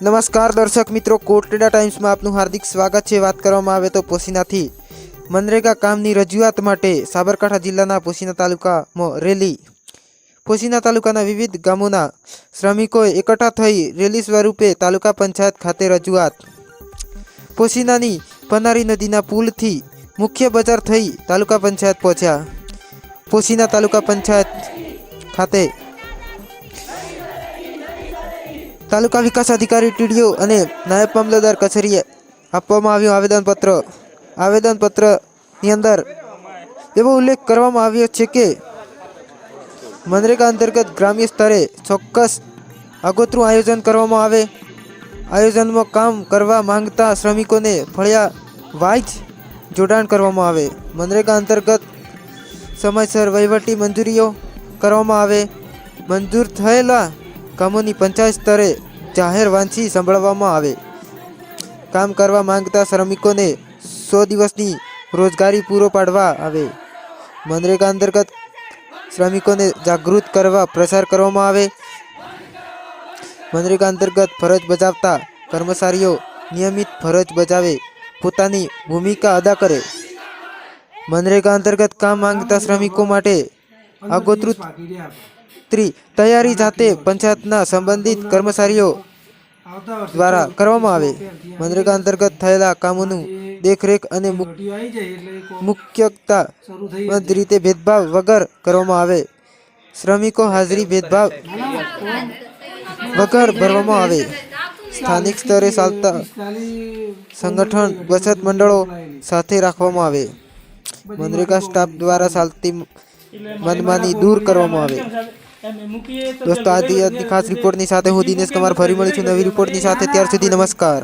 નમસ્કાર દર્શક મિત્રો, કોટડા ટાઈમ્સમાં આપનું હાર્દિક સ્વાગત છે. વાત કરવામાં આવે તો પોશીનાથી મનરેગા કામની રજૂઆત માટે સાબરકાંઠા જિલ્લાના પોશીના તાલુકામાં રેલી. પોશીના તાલુકાના વિવિધ ગામોના શ્રમિકોએ એકઠા થઈ રેલી સ્વરૂપે તાલુકા પંચાયત ખાતે રજૂઆત. પોશીનાની પનારી નદીના પુલથી મુખ્ય બજાર થઈ તાલુકા પંચાયત પહોંચ્યા. પોશીના તાલુકા પંચાયત ખાતે તાલુકા વિકાસ અધિકારી ટીડીઓ અને નાયબ મામલતદાર કચેરીએ આપવામાં આવ્યું આવેદનપત્ર. આવેદનપત્રની અંદર એવો ઉલ્લેખ કરવામાં આવ્યો છે કે, મનરેગા અંતર્ગત ગ્રામ્ય સ્તરે ચોક્કસ આગોતરું આયોજન કરવામાં આવે. આયોજનમાં કામ કરવા માંગતા શ્રમિકોને ફળિયા વાઇઝ જોડાણ કરવામાં આવે. મનરેગા અંતર્ગત સમયસર વહીવટી મંજૂરીઓ કરવામાં આવે. મંજૂર થયેલા કામોની પંચાયત સ્તરે જાહેર વાંચી સંભાળવામાં આવે. કામ કરવા માંગતા શ્રમિકોને સો દિવસની રોજગારી પૂરો પાડવા આવે. મનરેગા અંતર્ગત શ્રમિકોને જાગૃત કરવા પ્રસાર કરવામાં આવે. મનરેગા અંતર્ગત ફરજ બજાવતા કર્મચારીઓ નિયમિત ફરજ બજાવે. પોતાની ભૂમિકા અદા કરે. મનરેગા અંતર્ગત કામ માંગતા શ્રમિકો માટે આગોતરું ત્રી તૈયારી જાતે પંચાયતના સંબંધિત કર્મચારીઓ દ્વારા કરવામાં આવે. મનરેગા અંતર્ગત થયેલા કામોનું દેખરેખ અને મુખ્યતા રીતે ભેદભાવ વગર કરવામાં આવે. શ્રમિકો હાજરી ભેદભાવ વગર ભરવામાં આવે. સ્થાનિક સ્તરે ચાલતા સંગઠન, બચત મંડળો સાથે રાખવામાં આવે. મનરેગા સ્ટાફ દ્વારા ચાલતી મનમાની દૂર કરવામાં આવે. દોસ્તો આજની ખાસ રિપોર્ટની સાથે હું દિનેશ કુમાર, ફરી મળીશું નવી રિપોર્ટની સાથે. ત્યાર સુધી નમસ્કાર.